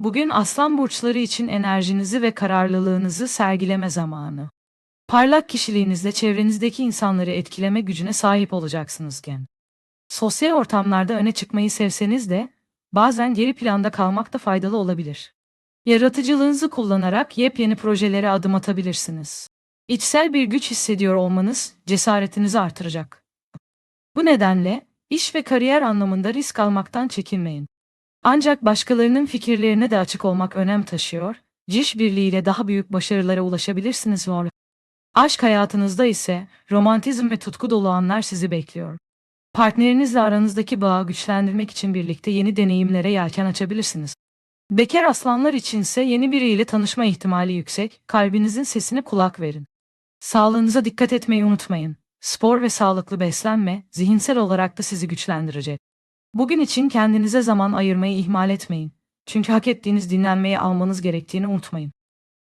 Bugün aslan burçları için enerjinizi ve kararlılığınızı sergileme zamanı. Parlak kişiliğinizle çevrenizdeki insanları etkileme gücüne sahip olacaksınız gen. Sosyal ortamlarda öne çıkmayı sevseniz de bazen geri planda kalmak da faydalı olabilir. Yaratıcılığınızı kullanarak yepyeni projelere adım atabilirsiniz. İçsel bir güç hissediyor olmanız cesaretinizi artıracak. Bu nedenle iş ve kariyer anlamında risk almaktan çekinmeyin. Ancak başkalarının fikirlerine de açık olmak önem taşıyor, ciş birliğiyle daha büyük başarılara ulaşabilirsiniz var. Aşk hayatınızda ise romantizm ve tutku dolu anlar sizi bekliyor. Partnerinizle aranızdaki bağı güçlendirmek için birlikte yeni deneyimlere yelken açabilirsiniz. Bekar aslanlar içinse yeni biriyle tanışma ihtimali yüksek, kalbinizin sesine kulak verin. Sağlığınıza dikkat etmeyi unutmayın. Spor ve sağlıklı beslenme zihinsel olarak da sizi güçlendirecek. Bugün için kendinize zaman ayırmayı ihmal etmeyin. Çünkü hak ettiğiniz dinlenmeyi almanız gerektiğini unutmayın.